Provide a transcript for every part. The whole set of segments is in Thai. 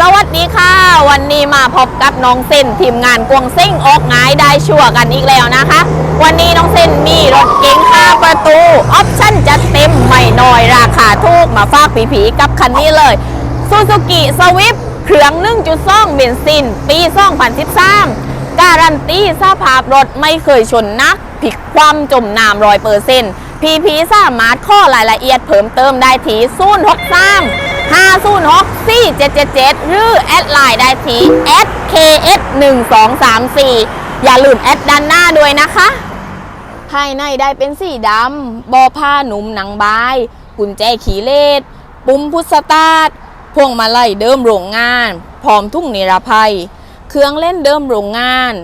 สวัสดีค่ะ วันนี้มาพบกับน้องเซนทีมงานกวงซิ่งออกงายได้ชั่วกันอีกแล้วนะคะ วันนี้น้องเซนมีรถเก๋ง5ประตู ออปชั่นจัดเต็มไม่น้อยราคาถูกมาฝากผีๆกับคันนี้เลยซูซูกิสวิฟเครื่อง1.2เบนซิน ปี 2013 การันตีสภาพรถไม่เคยชนนักผิดความจมน้ำร้อยเปอร์เซ็นต์พีพีสามารถข้อรายละเอียดเพิ่มเติมได้ที่0 506 4777 หรือ แอดไลน์ได้ที่ @ks 1 2 3 4 อย่าลืมแอดด้านหน้าด้วยนะคะ ภายในได้เป็นสีดำบอผ้าหนุ่มหนังบาย กุญแจขีเลสปุ่มพุทธสตาร์ทพวงมาลัยเดิมโรงงาน พร้อมทุ่งนิรภัย เครื่องเล่นเดิมโรงงาน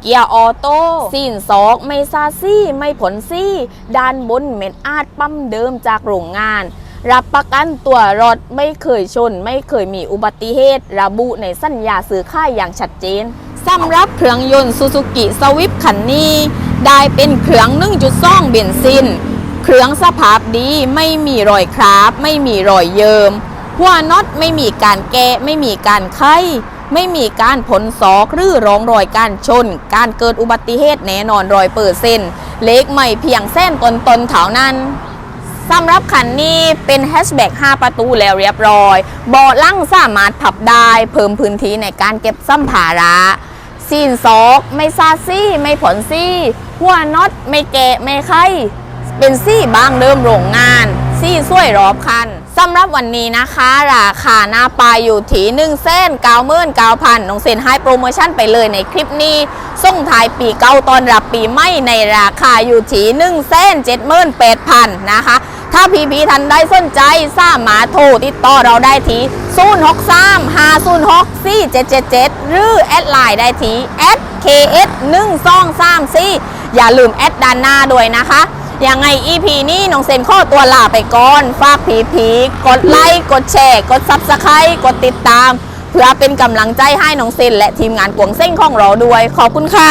เกียร์ออโต้ซีนซอกไม่ซาซี่ ไม่ผลซี่ ด้านบนเม็ดอาดปั๊มเดิมจากโรงงาน รับประกันตัวรถไม่เคยชน ไม่เคยมีอุบัติเหตุ ระบุในสัญญาซื้อค่ายอย่างชัดเจนสำหรับเครื่องยนต์ซูซูกิสวิฟคันนี้ได้เป็นเครื่อง1.2เบนซิน เครื่องสภาพดีไม่มีรอยคราบ ไม่มีรอยเยิมหัวน็อตไม่มีการแกะไม่มีการไขไม่มีการผลสอกหรือร้องรอยการชน การเกิดอุบัติเหตุแน่นอนรอยเปอร์เซ็นต์เล็กใหม่เพียงเส้นตนตนเท่านั้น สำหรับคันนี้เป็นแฮชแบ็ก5 ประตูแล้วเรียบร้อยเบาะล่างสามารถพับได้ เพิ่มพื้นที่ในการเก็บสัมภาระซีนซอกไม่ซาซี่ ไม่ผลซี่ หัวน็อตไม่แกะ ไม่ไข่เป็นซี่บางเดิมโรงงาน ซี่ช่วยรอบคัน สำหรับวันนี้นะคะ ราคาหน้าปลายอยู่ที่1นึ่งเส้นเก้าหมื่นเก้าพันน้องเซนให้โปรโมชั่นไปเลยในคลิปนี้ ส่งท้ายปีเก่าตอนรับปีใหม่ในราคาอยู่ที่1นึ่งเส้นเจ็ดหมื่นแปดพันนะคะ ถ้าพีพีทันได้สนใจสามารถโทรติดต่อเราได้ที่0 6 3 5 0 6 4 7 7 7 หรือแอดไลน์ได้ที่ @ks 1 2 3 4อย่าลืมแอดด้านหน้าด้วยนะคะ ยังไง EP นี้น้องเซนข้อตัวลาไปก่อน ฝากผีผีกดไลค์ กดแชร์ กด Subscribe กดติดตาม เพื่อเป็นกำลังใจให้น้องเซนและทีมงานกวงเส้นของเราด้วย ขอบคุณค่ะ